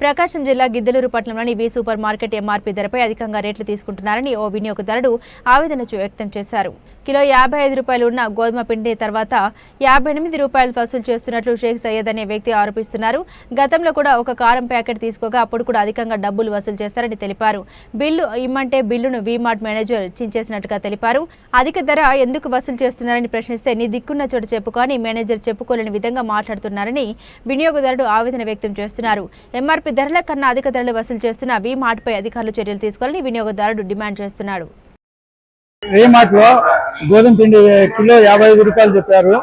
ప్రకాశం జిల్లా గిద్దలూరు పట్టణంలోని వి super market MRP ధరపై అధికంగా రేట్లు తీసుకుంటున్నారని ఓ వినియోగదారుడు ఆవేదన చూ- వ్యక్తం చేశారు. కిలో యాభై ఐదు రూపాయలు ఉన్న గోధుమ పిండి తర్వాత యాభై ఎనిమిది రూపాయలు వసూలు చేస్తున్నట్లు షేక్ సయ్యద్ అనే వ్యక్తి ఆరోపిస్తున్నారు. గతంలో కూడా ఒక కారం ప్యాకెట్ తీసుకోగా అప్పుడు కూడా అధికంగా డబ్బులు వసూలు చేస్తారని తెలిపారు. బిల్లు ఇమ్మంటే బిల్లును వీమార్ట్ మేనేజర్ చించేసినట్టుగా తెలిపారు. అధిక ధర ఎందుకు వసూలు చేస్తున్నారని ప్రశ్నిస్తే నీ దిక్కున్న చోట చెప్పుకొని మేనేజర్ చెప్పుకోలేని విధంగా మాట్లాడుతున్నారని వినియోగదారుడు ఆవేదన వ్యక్తం చేస్తున్నారు. ఎంఆర్పీ ధరల కన్నా అధిక ధరలు వసూలు చేస్తున్న వీమార్ట్ పై అధికారులు చర్యలు తీసుకోవాలని వినియోగదారుడు డిమాండ్ చేస్తున్నాడు. లో గోధుమ పిండి కిలో యాభై ఐదు రూపాయలు చెప్పారు.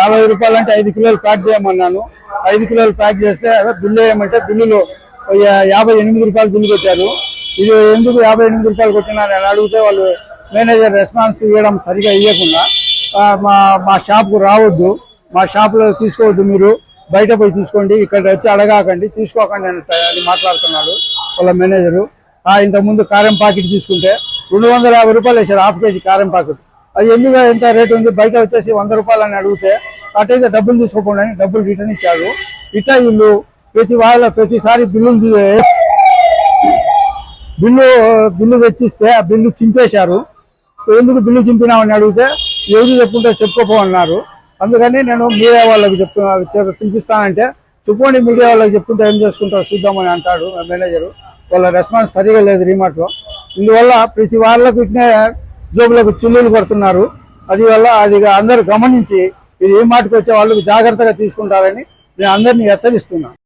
యాభై రూపాయలు అంటే ఐదు కిలోలు ప్యాక్ చేయమన్నాను. ఐదు కిలోలు ప్యాక్ చేస్తే బిల్లు వేయమంటే బిల్లులో యాభై ఎనిమిది రూపాయలు బిల్లు కొట్టారు ఇది ఎందుకు యాభై ఎనిమిది రూపాయలు కొట్టినారు అని అడిగితే వాళ్ళు మేనేజర్ రెస్పాన్స్ ఇవ్వడం సరిగా ఇవ్వకుండా మా మా షాప్కు రావద్దు. మా షాప్లో తీసుకోవద్దు మీరు. బయట పోయి తీసుకోండి ఇక్కడ వచ్చి అడగాకండి తీసుకోకండి అని అని మాట్లాడుతున్నాడు వాళ్ళ మేనేజరు ఆ, ఇంతకుముందు కారం ప్యాకెట్ తీసుకుంటే రెండు వందల యాభై రూపాయలు వేసారు హాఫ్ కేజీ కారం ప్యాకెట్ అది ఎందుకు ఎంత రేటు ఉంది? బయట వచ్చేసి వంద రూపాయలు అని అడిగితే అటైతే డబ్బులు తీసుకోకుండా అని డబ్బులు రిటర్న్ ఇచ్చారు ఇట్లా వీళ్ళు ప్రతి వాళ్ళ ప్రతిసారి బిల్లులు బిల్లు బిల్లు తెచ్చిస్తే ఆ బిల్లు చింపేశారు. ఎందుకు బిల్లు చింపినామని అడిగితే ఎవరు చెప్పుకుంటే చెప్పుకోపో అన్నారు. అందుకని నేను మీడియా వాళ్ళకి చెప్తున్నా పిలిపిస్తానంటే చెప్పుకోండి మీడియా వాళ్ళకి చెప్పుకుంటే ఏం చేసుకుంటారు చూద్దామని అంటాడు మేనేజరు. వాళ్ళ రెస్పాన్స్ సరిగా లేదు రీమార్ట్లో. ఇందువల్ల ప్రతి వాళ్ళకు ఇట్నే జోబులకు చిల్లులు కొడుతున్నారు. అది వల్ల అది అందరూ గమనించి ఈ రీమార్ట్కి వచ్చే వాళ్ళకి జాగ్రత్తగా తీసుకుంటారని నేను అందరినీ హెచ్చరిస్తున్నాను